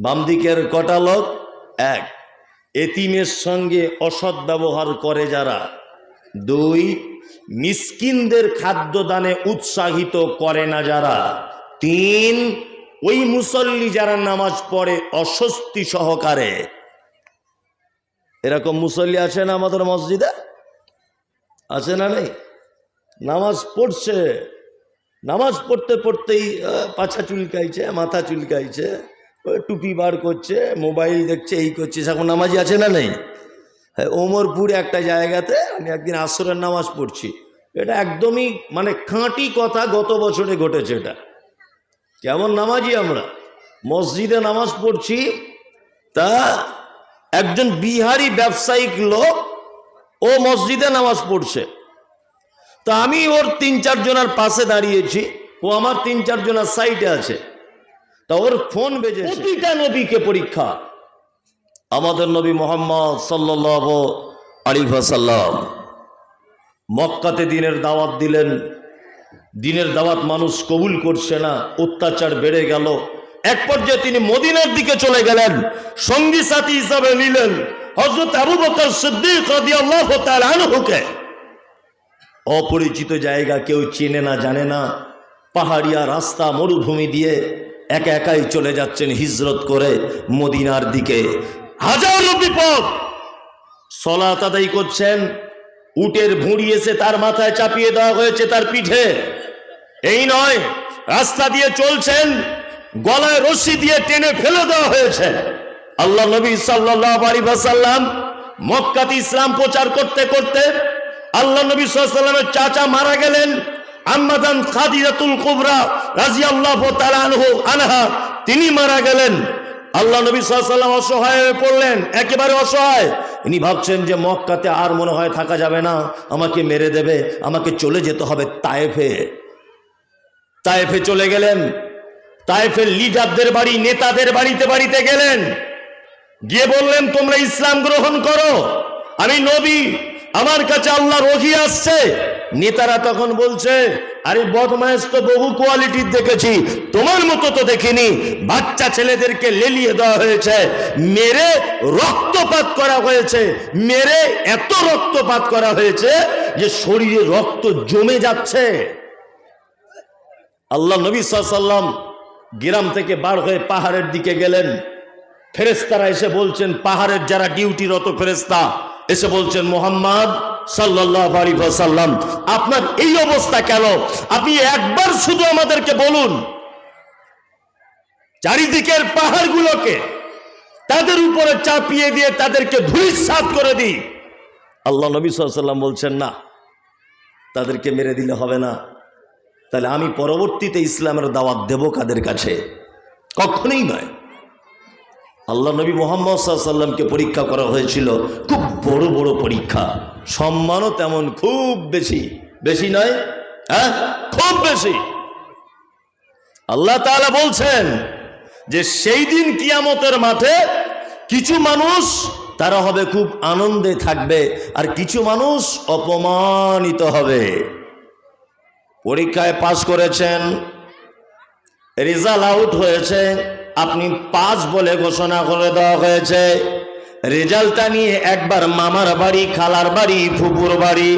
বাম দিকের কটা লোক? এক। এতিমের সঙ্গে অসৎ ব্যবহার করে যারা। দুই। মিসকিনদের খাদ্যদানে উৎসাহিত করে না যারা। তিন। ওই মুসল্লি যারা নামাজ পড়ে অস্বস্তি সহকারে। এরকম মুসল্লি আছে না আমাদের মসজিদে? আছে না নেই? নামাজ পড়ছে। নামাজ পড়তে পড়তেই পাছা চুলকাইছে, মাথা চুলকাইছে। টুপি বার করছে, মোবাইল দেখছে, এই করছে এখন নামাজি আছে না নেই? হ্যাঁ ওমরপুর একটা জায়গাতে আমি একদিন আসরের নামাজ পড়ছি। এটা একদমই মানে খাঁটি কথা গত বছরে ঘটেছে এটা। কেমন নামাজি আমরা? মসজিদে নামাজ পড়ছি, তা একজন বিহারি ব্যবসায়িক লোক, ও মসজিদে নামাজ পড়ছে। তা আমি ওর তিন চারজনের পাশে দাঁড়িয়েছি, ও আমার তিন চারজনের সাইডে আছে। তা ওর ফোন বেজে প্রতিটা নবীকে পরীক্ষা। আমাদের নবী মোহাম্মদ সাল্লাহ আলিফাসাল্লাম মক্কাতে দিনের দাওয়াত দিলেন। দিনের দাওয়াত মানুষ কবুল করছে না অত্যাচার বেড়ে গেল। এক পর্যায়ে তিনি মদিনার দিকে চলে গেলেন সঙ্গী সাথী হিসাবে নিলেন। হজরত আবু বকর সিদ্দিক আনহুকে। অপরিচিত জায়গা কেউ চেনে না জানে না। পাহাড়িয়া রাস্তা মরুভূমি দিয়ে একা একাই চলে যাচ্ছেন হিজরত করে মদিনার দিকে। হাজারো বিপদ। সলাত আদায় করছেন, উটের ভুঁড়ি এসে তার মাথায় চাপিয়ে দেওয়া হয়েছে তার পিঠে। এই নয়, রাস্তা দিয়ে চলছেন, গলায় রশ্মি দিয়ে টেনে ফেলে দেওয়া হয়েছে। আল্লাহ নবী সাল্লাম মক্কাতে ইসলাম প্রচার করতে করতে আল্লাহ নবী সাল্লামের চাচা মারা গেলেন। আম্মাদান খাদিজাতুল কুবরা রাজিয়াল্লাহু তাআলা আনহু, আনহা, তিনি মারা গেলেন। আল্লাহ নবী সাল্লাম অসহায় হয়ে পড়লেন, একেবারে অসহায়। ইনি ভাবছেন যে মক্কাতে আর মনে হয় থাকা যাবে না, আমাকে মেরে দেবে, আমাকে চলে যেতে হবে তায়েফে। তায়েফে চলে গেলেন। তায়েফের লিডারদের বাড়ি, নেতাদের বাড়িতে বাড়িতে গেলেন। গিয়ে বললেন, তোমরা ইসলাম গ্রহণ করো। আমি নবী, আমার কাছে আল্লাহ রহি আসছে। নেতারা তখন বলছে, আরে বদমাইশ তো বহু কোয়ালিটির দেখেছি, তোমার মতো তো দেখিনি। বাচ্চা ছেলেদেরকে লেলিয়ে দেওয়া হয়েছে, মেরে রক্তপাত করা হয়েছে, মেরে এত রক্তপাত করা হয়েছে যে শরীরে রক্ত জমে যাচ্ছে। আল্লাহ নবী সাল্লাম গ্রাম থেকে বার হয়ে পাহাড়ের দিকে গেলেন। ফেরেস্তারা এসে বলছেন, পাহাড়ের যারা ডিউটিরত ফেরেস্তা এসে বলছেন, মোহাম্মদ সাল্লাহ সাল্লাম আপনার এই অবস্থা কেন? আপনি একবার শুধু আমাদেরকে বলুন, চারিদিকের পাহাড়গুলোকে তাদের উপরে চাপিয়ে দিয়ে তাদেরকে ধুই ধুলিসাত করে দিই। আল্লাহ নবী সাল্লাম বলছেন, না, তাদেরকে মেরে দিলে হবে না। তাহলে আমি পরবর্তীতে ইসলামের দাওয়াত দেব কাদের কাছে? কখনোই নয়। আল্লাহ নবী মোহাম্মদ সাল্লামকে পরীক্ষা করা হয়েছিল। খুব বড় বড় পরীক্ষা। সম্মানও তেমন খুব বেশি। বেশি নয় হ্যাঁ? খুব বেশি। আল্লাহ তাআলা বলছেন যে সেই দিন কিয়ামতের মাঠে কিছু মানুষ, তারা হবে খুব আনন্দে থাকবে আর কিছু মানুষ অপমানিত হবে। পরীক্ষায় পাশ করেছেন, রেজাল্ট আউট হয়েছে। আপনি পাঁচ বলে ঘোষণা করে দেওয়া হয়েছে। রেজাল্টটা নিয়ে একবার মামার বাড়ি, খালার বাড়ি, ফুপুর বাড়ি,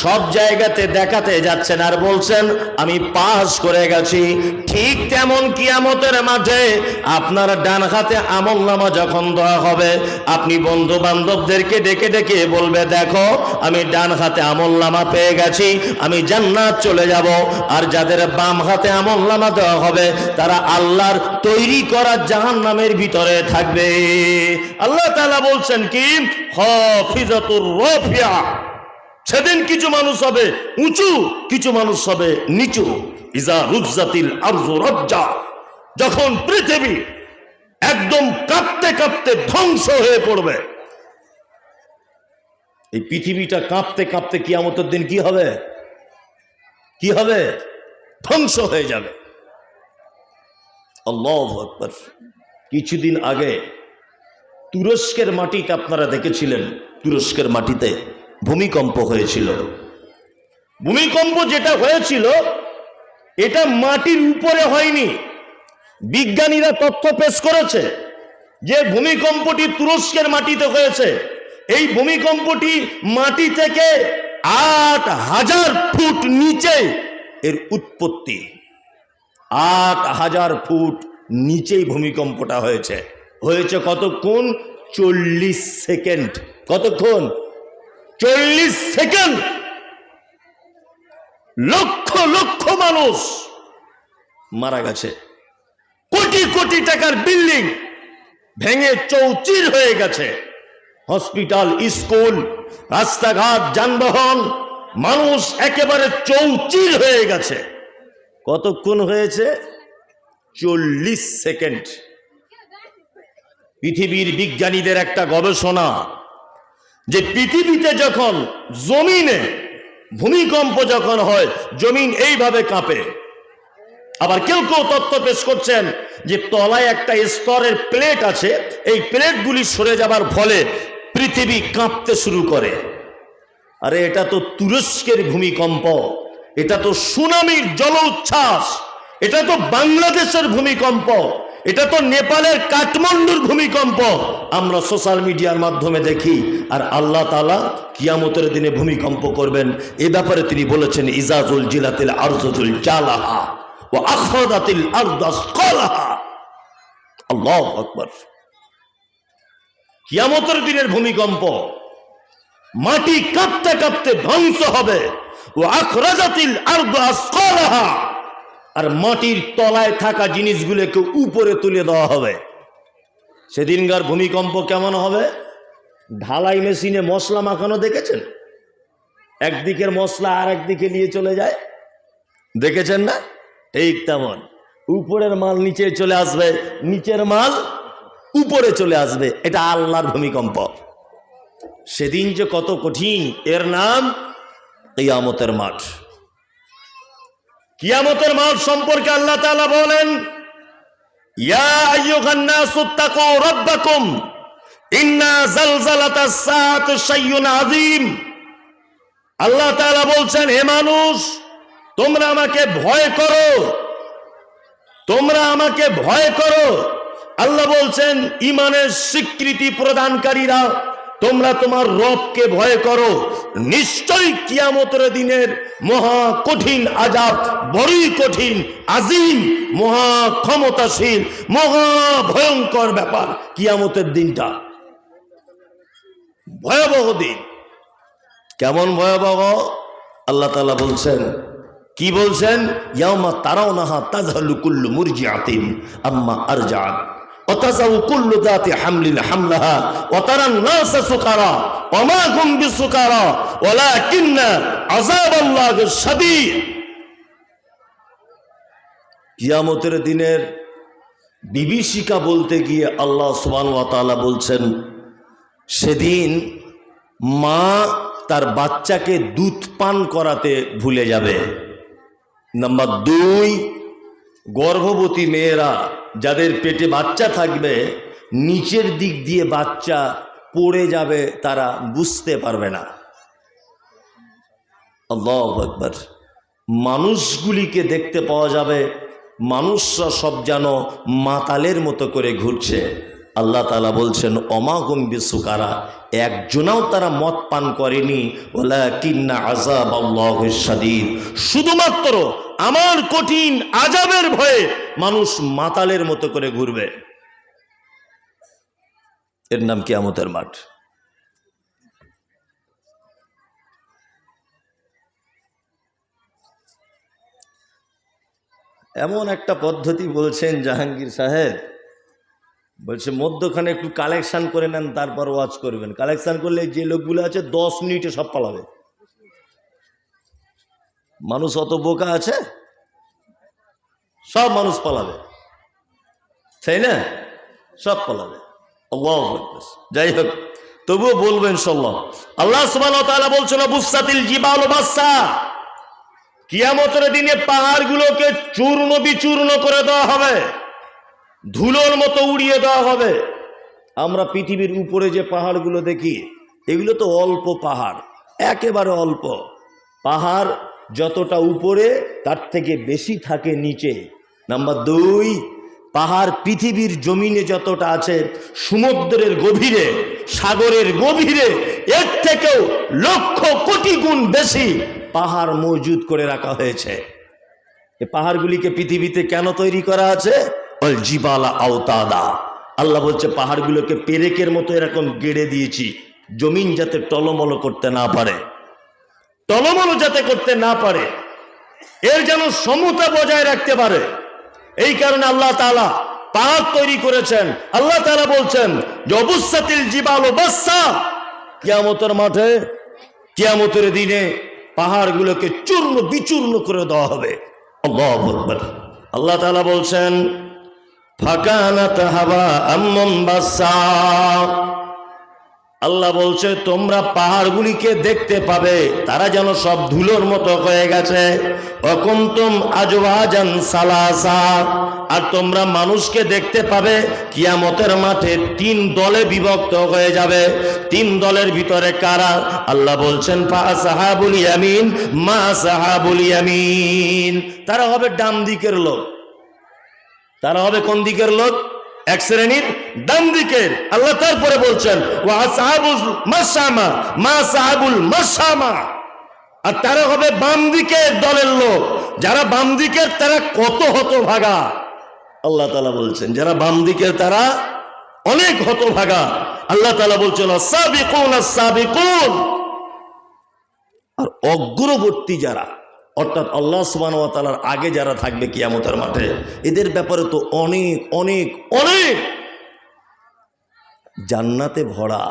সব জায়গাতে দেখাতে যাচ্ছেন আর বলছেন, আমি পাস করে গেছি। ঠিক তেমন কিয়ামতের মাঠে আপনার ডান হাতে আমল নামা যখন দেওয়া হবে, আপনি বন্ধু বান্ধবদেরকে ডেকে ডেকে বলবে, দেখো, আমি ডান হাতে আমল নামা পেয়ে গেছি, আমি জান্নাত চলে যাব। আর যাদের বাম হাতে আমল নামা দেওয়া হবে, তারা আল্লাহর তৈরি করা জাহান নামের ভিতরে থাকবে। আল্লাহ তাআলা বলছেন কি? সেদিন কিছু মানুষ হবে উঁচু, কিছু মানুষ হবে নিচু। ইজা রুজাতিল যখন পৃথিবী একদম কাঁপতে কাঁপতে ধ্বংস হয়ে পড়বে, এই পৃথিবীটা কাঁপতে কাঁপতে কিয়ামতের দিন কি হবে? কি হবে? ধ্বংস হয়ে যাবে। কিছুদিন আগে তুরস্কের মাটিতে আপনারা দেখেছিলেন, তুরস্কের মাটিতে ভূমিকম্প হয়েছিল। ভূমিকম্প যেটা হয়েছিল, এটা মাটির উপরে হয়নি। বিজ্ঞানীরা তথ্য পেশ করেছে যে ভূমিকম্পটি তুরস্কের মাটিতে হয়েছে। এই ভূমিকম্পটি মাটি থেকে আট হাজার ফুট নিচে এর উৎপত্তি। আট হাজার ফুট নিচেই ভূমিকম্পটা হয়েছে। হয়েছে কতক্ষণ? চল্লিশ সেকেন্ড। কতক্ষণ? চল্লিশ সেকেন্ড! লক্ষ লক্ষ মানুষ মারা গেছে। কোটি কোটি টাকার বিল্ডিং ভেঙে চৌচির হয়ে গেছে। হসপিটাল, স্কুল, রাস্তাঘাট, যানবাহন, মানুষ একেবারে চৌচির হয়ে গেছে। কতক্ষণ হয়েছে? চল্লিশ সেকেন্ড। পৃথিবীর বিজ্ঞানীদের একটা গবেষণা যে পৃথিবীতে যখন জমিনে ভূমিকম্প যখন হয়, জমিন এইভাবে কাঁপে। আবার কেউ কেউ তথ্য পেশ করছেন যে তলায় একটা স্তরের প্লেট আছে, এই প্লেটগুলি সরে যাবার ফলে পৃথিবী কাঁপতে শুরু করে। আরে, এটা তো তুরস্কের ভূমিকম্প, এটা তো সুনামির জল উচ্ছ্বাস এটা তো বাংলাদেশের ভূমিকম্প। এটা তো নেপালের কাঠমান্ডুর ভূমিকম্প। আমরা সোশ্যাল মিডিয়ার মাধ্যমে দেখি, আর আল্লাহ তালা কিয়ামতের দিনে ভূমিকম্প করবেন। এ ব্যাপারে তিনি বলেছেন ইজাজুল জিলাতিল আরজুল জালাহা ও আখরাদাতিল আরদাস কলাহা আল্লাহ আকবার। কিয়ামতের দিনের ভূমিকম্প, মাটি কাঁপতে কাঁপতে ধ্বংস হবে। ও আখরাজাতিল আরদাস কলাহা আর মাটির তলায় থাকা জিনিসগুলোকে উপরে তুলে দেওয়া হবে। সেদিনকার ভূমিকম্প কেমন হবে? ঢালাই মেশিনে মশলা মাখানো দেখেছেন? একদিকের মশলা আর একদিকে নিয়ে চলে যায়। দেখেছেন না? এই তেমন। উপরের মাল নিচে চলে আসবে, নিচের মাল উপরে চলে আসবে। এটা আল্লাহর ভূমিকম্প। সেদিন যে কত কঠিন, এর নাম এই আমতের মাঠ। কিয়ামতের মাঠ সম্পর্কে আল্লাহ তাআলা বলেন আল্লাহ বলছেন, হে মানুষ, তোমরা আমাকে ভয় করো, তোমরা আমাকে ভয় করো। আল্লাহ বলছেন, ইমানের স্বীকৃতি প্রদানকারীরা, তোমরা তোমার রবকে ভয় করো। নিশ্চয়ই কিয়ামতের দিনের মহা কঠিন আজাব, বড়ই কঠিন, আজিম, মহা ক্ষমতাশীল, মহা ভয়ঙ্কর ব্যাপার কিয়ামতের দিনটা। ভয়াবহ দিন। কেমন ভয়াবহ? আল্লাহ তালা বলছেন, কি বলছেন? ইয়ামা তারাও নাহা তাজহালু কুল্লু মুরজিআতিন আম্মা আরজাআত وتزو كل ذات حمل حملها وترى الناس سكارى وما هم بسكارى ولكن عذاب الله شديد কিয়ামতের দিনের বিভীষিকা বলতে গিয়ে আল্লাহ সুবহান ওয়া তাআলা বলছেন সেদিন মা তার বাচ্চাকে দুধ পান করাতে ভুলে যাবে নাম্বার দুই গর্ভবতী মেয়েরা যাদের পেটে বাচ্চা থাকবে, নিচের দিক দিয়ে বাচ্চা পড়ে যাবে তারা বুঝতে পারবে না। আল্লাহ একবার মানুষগুলিকে দেখতে পাওয়া যাবে, মানুষরা সব যেন মাতালের মতো করে ঘুরছে। আল্লাহ তালা বলছেন অমাগম বিশ্বকারা একজনাও তারা মদ পান করেনি। শুধুমাত্র আমার কঠিন আজাবের ভয়ে মানুষ মাতালের মতো করে ঘুরবে। এর নাম কিয়ামতের মাঠ। এমন একটা পদ্ধতি বলছেন জাহাঙ্গীর সাহেব বলছে, মধ্যখানে একটু কালেকশান করে নেন, তারপর ওয়াচ করবেন। কালেকশান করলে যে লোকগুলো আছে, দশ মিনিটে সব পালাবে। মানুষ অত বোকা আছে, সব মানুষ পালাবে। তাই না? সব পালাবে। যাই হোক, তবুও বলবেন ইনশাল্লাহ আল্লাহ তাআলা বলছেন বুসাতিল জিবাল বাসা কিয়ামতের দিনে পাহাড়গুলোকে চূর্ণ বিচূর্ণ করে দেওয়া হবে। ধুলোর মতো উড়িয়ে দেওয়া হবে। আমরা পৃথিবীর উপরে যে পাহাড়গুলো দেখি, এগুলো তো অল্প পাহাড়, একেবারে অল্প। পাহাড় যতটা উপরে, তার থেকে বেশি থাকে নিচে। নাম্বার দুই, পাহাড় পৃথিবীর জমিনে যতটা আছে, সমুদ্রের গভীরে, সাগরের গভীরে, এর থেকেও লক্ষ কোটি গুণ বেশি পাহাড় মজুদ করে রাখা হয়েছে। এই পাহাড়গুলিকে পৃথিবীতে কেন তৈরি করা আছে? জিবালা আওতাদা। আল্লাহ বলছে, পাহাড়গুলোকে পেরেকের মতো এরকম গেড়ে দিয়েছি, জমিন যাতে টলমল করতে না পারে। টলমল যাতে করতে না পারে, এর যেন সমতা বজায় রাখতে পারে। এই কারণে আল্লাহ তাআলা পাহাড় তৈরি করেছেন। আল্লাহ তাআলা বলছেন বাসা কিয়ামতের মাঠে, কিয়ামতের দিনে পাহাড়গুলোকে চূর্ণ বিচূর্ণ করে দেওয়া হবে। আল্লাহু আল্লাহ তালা বলছেন ফাকানাত হাবা আম্মম বাসা আল্লাহ বলছে, তোমরা পাহাড়গুলিকে দেখতে পাবে, তারা যেন সব ধুলোর মতো হয়ে গেছে। অকুন্তম আজওয়াজান সালাসা। আর তোমরা মানুষকে দেখতে পাবে, কিয়ামতের মাঠে তিন দলে বিভক্ত হয়ে যাবে। তিন দলের ভিতরে কারা? আল্লাহ বলছেন পা সাহাবুল ইয়ামিন, মা সাহাবুল ইয়ামিন। তারা হবে ডান দিকের লোক। তারা হবে কোন দিকের লোক? এক শ্রেণির, ডান দিকের। আল্লাহ তারপরে বলছেন আর তারা হবে বাম দিকের দলের লোক। যারা বাম দিকের, তারা কত হত ভাগা আল্লাহ তালা বলছেন, যারা বাম দিকের, তারা অনেক হত ভাগা আল্লাহ তালা বলছেন আর অগ্রবর্তী যারা অর্থাৎ আল্লাহ সুবাহর আগে যারা থাকবে কিয়ামতের মাঠে, এদের ব্যাপারে তো অনেক অনেক অনেক জান্নাতে ভরা।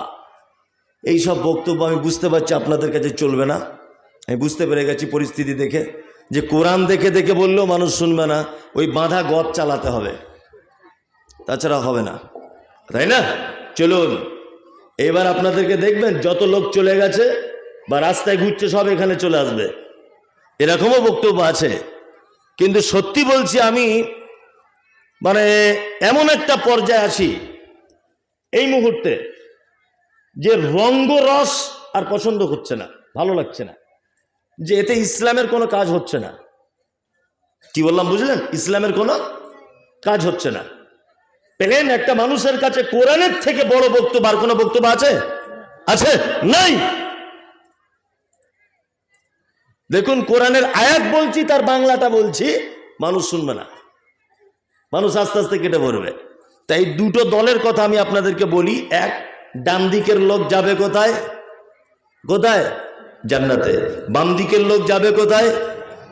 এই সব বক্তব্য আমি বুঝতে পারছি আপনাদের কাছে চলবে না। আমি বুঝতে পেরে গেছি পরিস্থিতি দেখে, যে কোরআন দেখে দেখে বললেও মানুষ শুনবে না, ওই বাঁধা গদ চালাতে হবে। তাছাড়া হবে না। তাই না? চলুন। এবার আপনাদেরকে দেখবেন, যত লোক চলে গেছে বা রাস্তায় ঘুরছে, সব এখানে চলে আসবে। এরকমও বক্তব্য আছে। কিন্তু সত্যি বলছি আমি মানে এমন একটা পর্যায়ে আছি এই মুহূর্তে যে রঙ্গরস আর পছন্দ হচ্ছে না, ভালো লাগছে না, যে এতে ইসলামের কোনো কাজ হচ্ছে না। কি বললাম, বুঝলেন? ইসলামের কোনো কাজ হচ্ছে না। পেলেন একটা মানুষের কাছে কোরআনের থেকে বড় বক্তব্য, আর কোনো বক্তব্য আছে? আছে? নাই? দেখুন, কোরআনের আয়াত বলছি, তার বাংলাটা বলছি, মানুষ শুনবে না। মানুষ আস্তে আস্তে কেটে পড়বে। তাই দুটো দলের কথা আমি আপনাদেরকে বলি। এক, ডান দিকের লোক যাবে কোথায়? কোথায়? জান্নাতে। বাম দিকের লোক যাবে কোথায়?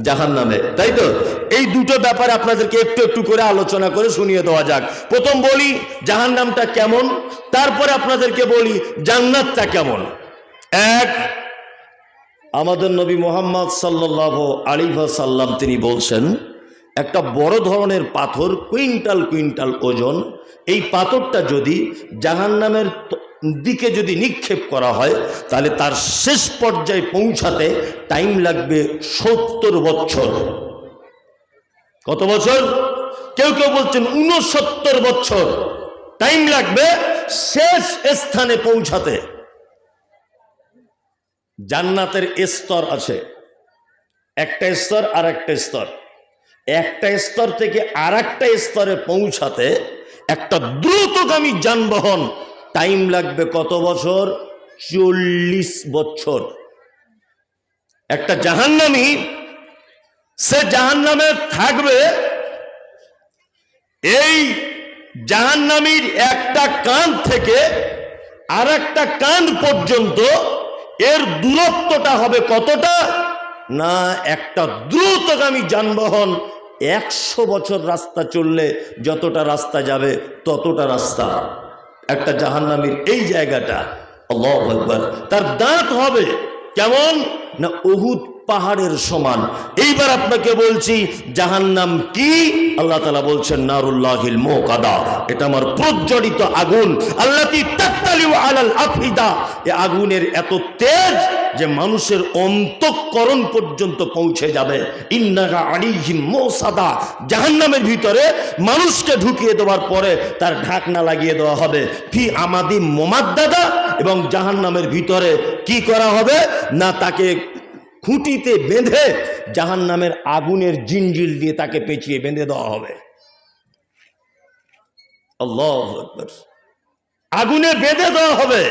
জাহান নামে তাই তো? এই দুটো ব্যাপারে আপনাদেরকে একটু একটু করে আলোচনা করে শুনিয়ে দেওয়া যাক। প্রথম বলি জাহান নামটা কেমন? তারপরে আপনাদেরকে বলি, জান্নাতটা কেমন? এক আমাদের নবী মোহাম্মদ সাল্লাহ আলিফা সাল্লাম তিনি বলছেন, একটা বড় ধরনের পাথর কুইন্টাল কুইন্টাল ওজন, এই পাথরটা যদি জাহান্নামের ত- দিকে যদি নিক্ষেপ করা হয়, তাহলে তার শেষ পর্যায়ে পৌঁছাতে টাইম লাগবে সত্তর বছর। কত বছর? কেউ কেউ বলছেন উনসত্তর বছর। টাইম লাগবে শেষ স্থানে পৌঁছাতে। জান্নাতের স্তর আছে। একটা স্তর আর একটা স্তর। একটা স্তর থেকে আর একটা স্তরে পৌঁছাতে একটা দ্রুতগামী যানবাহন টাইম লাগবে কত বছর? চল্লিশ বছর। একটা জাহান্নামী, সে জাহান্নামে থাকবে। এই জাহান্নামীর একটা কান থেকে আর একটা কান পর্যন্ত এর দূরত্বটা হবে কতটা? না, একটা দ্রুতগামী যানবাহন একশো বছর রাস্তা চললে যতটা রাস্তা যাবে ততটা রাস্তা। একটা জাহান্নামীর এই জায়গাটা তার দাঁত হবে কেমন? না, উহুদ পাহাড়ের সমান। এইবার আপনাকে বলছি, জাহান্নাম কি? আল্লাহ তালা বলছেন, নারুল্লাহিল মোকাদা। এটা আমার প্রজ্বলিত আগুন। আল্লাহ আলাল আফিদা। এ আগুনের এত তেজ যে মানুষের অন্তঃকরণ পর্যন্ত পৌঁছে যাবে। ইন্নাকা আলিহিম মোসাদা। জাহান্নামের ভিতরে মানুষকে ঢুকিয়ে দেওয়ার পরে তার ঢাকনা লাগিয়ে দেওয়া হবে। ফি আমাদি মোমাদ্দাদা। এবং জাহান্নামের ভিতরে কি করা হবে? না তাকে খুঁটিতে বেঁধে জাহান্নামের আগুনের জিনজিল দিয়ে তাকে পেঁচিয়ে বেঁধে দেওয়া হবে। আল্লাহ আগুনে বেঁধে দেওয়া হবে।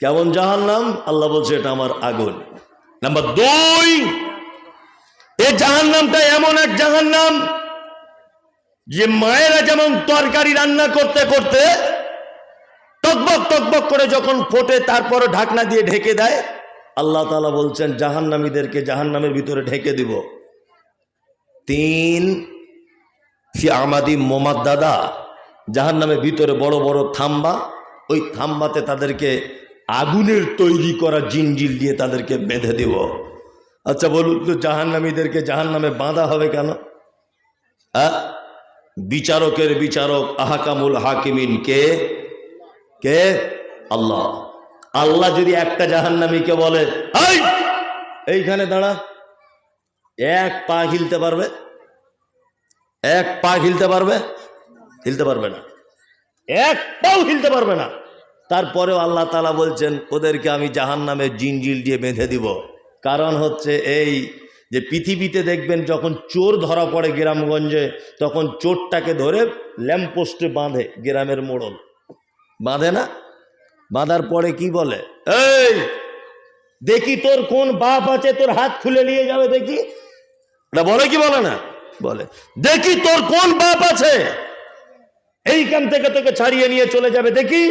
কেমন জাহান নাম আল্লাহ বলছে, এটা আমার আগুন। নাম্বার দুই এই জাহান নামটা এমন এক জাহান নাম যে মায়েরা যেমন তরকারি রান্না করতে করতে টকবক করে যখন ফোটে তারপরে ঢাকনা দিয়ে ঢেকে দেয়, আল্লাহ তালা বলছেন, জাহান্নামীদেরকে জাহান্নামের ভিতরে ঢেকে দিব। তিন, ফি আমাদি মোমাদ দাদা, জাহান্নামের ভিতরে বড় বড় থাম্বা, ওই থাম্বাতে তাদেরকে আগুনের তৈরি করা জিনজিল দিয়ে তাদেরকে বেঁধে দেব। আচ্ছা বলুন তো, জাহান্নামীদেরকে জাহান্নামে বাঁধা হবে কেন? বিচারকের বিচারক আহাকামুল হাকিমিন কে? আল্লাহ। আল্লাহ যদি একটা জাহান্নামীকে বলে, এই, এইখানে দাঁড়া। এক পা হিলতে পারবে? এক পা হিলতে পারবে? হিলতে পারবে না। এক পাও হিলতে পারবে না। তারপরেও আল্লাহ তালা বলছেন, ওদেরকে আমি জাহান নামে জিনজিল দিয়ে বেঁধে দিব। কারণ হচ্ছে এই যে পৃথিবীতে দেখবেন, যখন চোর ধরা পড়ে গ্রামগঞ্জে, তখন চোরটাকে ধরে ল্যাম্পপোস্টে বাঁধে গ্রামের মোড়ল। বাঁধে না? বাঁধার পরে কি বলে? এই, দেখি তোর কোন বাপ আছে, তোর হাত খুলে নিয়ে যাবে দেখি। এটা বলে কি বলে না? বলে, দেখি তোর কোন বাপ আছে, এইখান থেকে তোকে ছাড়িয়ে নিয়ে চলে যাবে দেখি।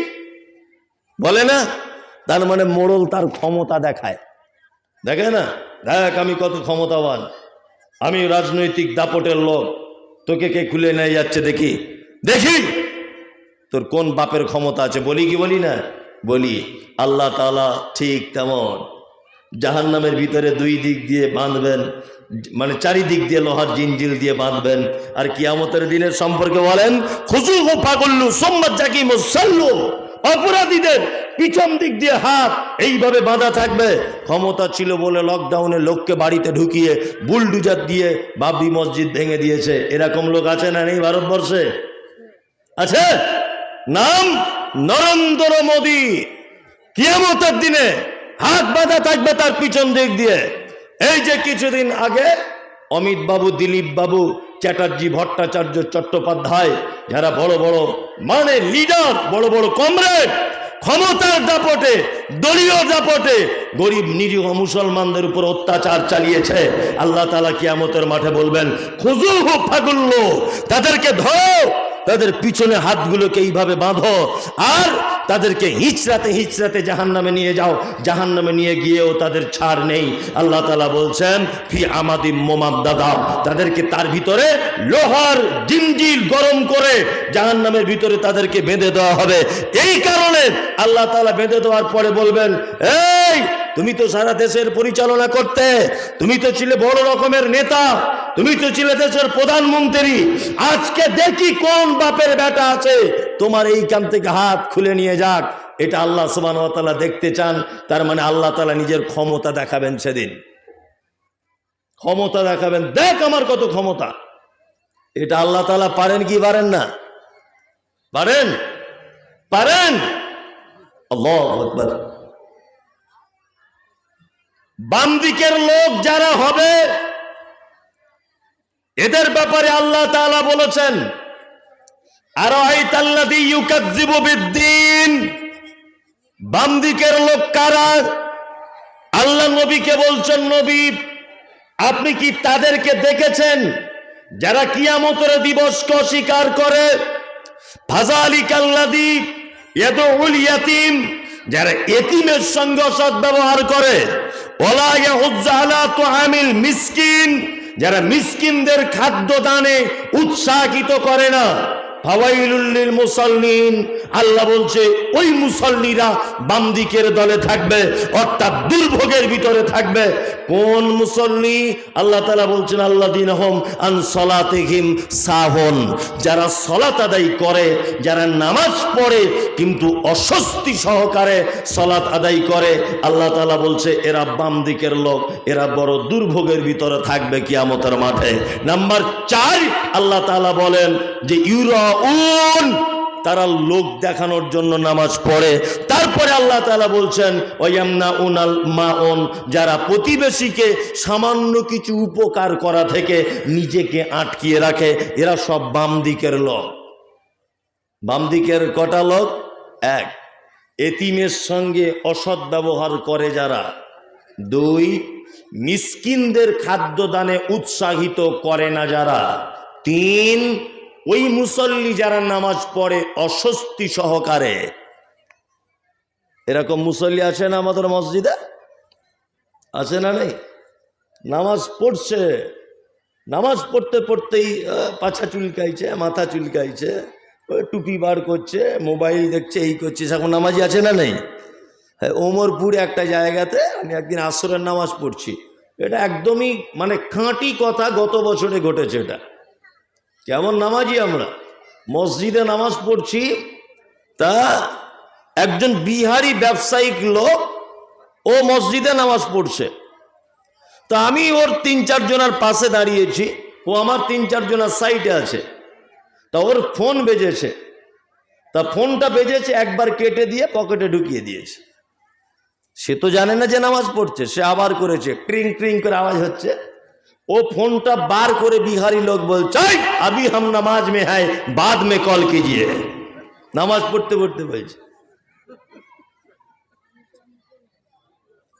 বলে না? তার মানে মোড়ল তার ক্ষমতা দেখায়। দেখে না? দেখ আমি কত ক্ষমতাবান। আমি রাজনৈতিক দাপটের লোক। তোকে কে খুলে নিয়ে যাচ্ছে দেখি। দেখি! তোর কোন বাপের ক্ষমতা আছে? বলি কি বলি না? বলি, আল্লাহ তালা ঠিক তেমন। জাহান্নামের ভিতরে দুই দিক দিয়ে বাঁধবেন মানে চারিদিক দিয়ে লোহার জিনজিল দিয়ে বাঁধবেন। আর কিয়ামতের দিনের সম্পর্কে বলেন অপরাধীদের পিছন দিক দিয়ে হাত এইভাবে বাঁধা থাকবে। ক্ষমতা ছিল বলে লকডাউনে লোককে বাড়িতে ঢুকিয়ে বুলডুজার দিয়ে বাবরি মসজিদ ভেঙে দিয়েছে। এরকম লোক আছে না নেই ভারতবর্ষে? আছে? নাম নরেন্দ্র মোদী। কিয়ামতের দিনে হাত বাঁধা থাকবে তার পিছন দিক দিয়ে। এই যে কিছুদিন আগে অমিত বাবু, দিলীপ বাবু, চ্যাটার্জি ভট্টাচার্য চট্টোপাধ্যায়, যারা বড় বড় মানে লিডার বড় বড় কমরেড ক্ষমতার দাপটে, দলীয় দাপটে গরিব, নিরীহ মুসলমানদের উপর অত্যাচার চালিয়েছে। আল্লাহ তালা কিয়ামতের মাঠে বলবেন খুজু ফাগুল্ল, তাদেরকে ধরো তাদের পিছনে হাতগুলোকে এইভাবে বাঁধো আর তাদেরকে হিচড়াতে হিচড়াতে জাহান নামে নিয়ে যাও। জাহান নামে নিয়ে গিয়েও তাদের ছাড় নেই। আল্লাহ তালা বলছেন, ফি আমাদি মোমাম দাদা। তাদেরকে তার ভিতরে লোহার জিঞ্জিল গরম করে জাহান নামের ভিতরে তাদেরকে বেঁধে দেওয়া হবে। এই কারণে আল্লাহ তালা বেঁধে দেওয়ার পরে বলবেন, এই তুমি তো সারা দেশের পরিচালনা করতে, তুমি তো ছিলে বড় রকমের নেতা, তুমি তো ছিলে দেশের প্রধানমন্ত্রী। আজকে দেখি কোন বাপের বেটা আছে, তোমার এইখান থেকে হাত খুলে নিয়ে যাক। এটা আল্লাহ সুবান দেখতে চান, তার মানে আল্লাহ তালা নিজের ক্ষমতা দেখাবেন সেদিন। ক্ষমতা দেখাবেন, দেখ আমার কত ক্ষমতা। এটা আল্লাহ তালা পারেন কি পারেন না? পারেন? পারেন? আল্লাহ বাম দিকের লোক যারা হবে, এদের ব্যাপারে আল্লাহ তাআলা বলেছেন আর বাম দিকের লোক কারা? আল্লাহ নবীকে বলছেন, নবী, আপনি কি তাদেরকে দেখেছেন? যারা কিয়ামতের দিবসকে অস্বীকার করে? ফাজালি কাল্লাদি ইয়াদুল ইয়াতিম যারা এতিমের সঙ্গে সদ ব্যবহার করে যারা মিসকিনদের খাদ্য দানে উৎসাহিত করে না। ফাওয়াইলুল্লিল মুসাল্লিন। আল্লাহ বলছে, ওই মুসল্লিরা বাম দিকের দলে থাকবে, অর্থাৎ দুর্ভোগের ভিতরে থাকবে। কোন মুসল্লি? আল্লাহ তালা বলছেন আল্লাহ দিন হম আন সলাতেহিম সাহন। যারা সলাত আদায় করে, যারা নামাজ পড়ে, কিন্তু অস্বস্তি সহকারে সলাত আদায় করে, আল্লাহ তালা বলছে, এরা বাম দিকের লোক, এরা বড় দুর্ভোগের ভিতরে থাকবে কিয়ামতের মাঠে। নাম্বার চার, আল্লাহ তালা বলেন যে তারা লোক দেখানোর জন্য নামাজ পড়ে। তারপরে আল্লাহ তালা বলছেন ওয়ামনা উনাল মাউন যারা প্রতিবেশীকে সামান্য কিছু উপকার করা থেকে নিজেকে আটকিয়ে রাখে, এরা সব বাম দিকের লোক। বাম দিকের কটা লোক? এক। এতিমের সঙ্গে অসৎ ব্যবহার করে যারা। দুই। মিসকিনদের খাদ্যদানে উৎসাহিত করে না যারা। তিন। ওই মুসল্লি যারা নামাজ পড়ে অস্বস্তি সহকারে। এরকম মুসল্লি আছে না আমাদের মসজিদে? আছে না নেই? নামাজ পড়ছে। নামাজ পড়তে পড়তেই পাছা চুলকাইছে, মাথা চুলকাইছে টুপি বার করছে, মোবাইল দেখছে, এই করছে এখন নামাজি আছে না নেই? হ্যাঁ ওমরপুরে একটা জায়গাতে আমি একদিন আসরের নামাজ পড়ছি। এটা একদমই মানে খাঁটি কথা গত বছরে ঘটেছে এটা। কেমন নামাজি আমরা? মসজিদে নামাজ পড়ছি, তা একজন বিহারি ব্যবসায়িক লোক, ও মসজিদে নামাজ পড়ছে। তা আমি ওর তিন চারজনের পাশে দাঁড়িয়েছি, ও আমার তিন চারজনের সাইডে আছে। তা ওর ফোন বেজেছে। তা ফোনটা বেজেছে, একবার কেটে দিয়ে পকেটে ঢুকিয়ে দিয়েছে। সে তো জানে না যে নামাজ পড়ছে, সে আবার করেছে ট্রিং ট্রিং করে আওয়াজ হচ্ছে। ও ফোনটা বার করে বিহারি লোক বলছে "এই, আবি হাম নামাজ মে হ্যায় বাদ মে কল কিজিয়ে। নামাজ পড়তে পড়তে বলছে।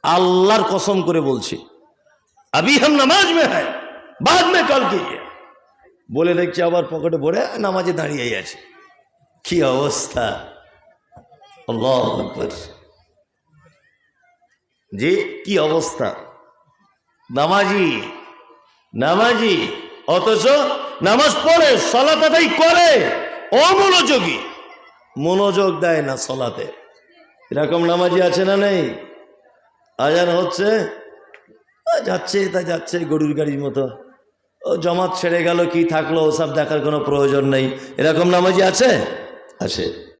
আল্লাহর কসম করে বলছি আবি হাম নামাজ মে হ্যায় বাদ মে কল কিজিয়ে। বলে দেখছি আবার পকেটে ভরে নামাজে দাঁড়িয়ে আছে। কি অবস্থা? জি কি অবস্থা? নামাজি নামাজি, অথচ নামাজ পড়ে, সলাত আদায় করে। অমনোযোগী মনোযোগ। দেয় না সলাতে। এরকম নামাজি আছে না নেই? আজান হচ্ছে যাচ্ছে, তা যাচ্ছে, গরুর গাড়ির মতো। ও জমাত ছেড়ে গেল, কি থাকল, ওসব দেখার কোনো প্রয়োজন নেই। এরকম নামাজি আছে? আছে।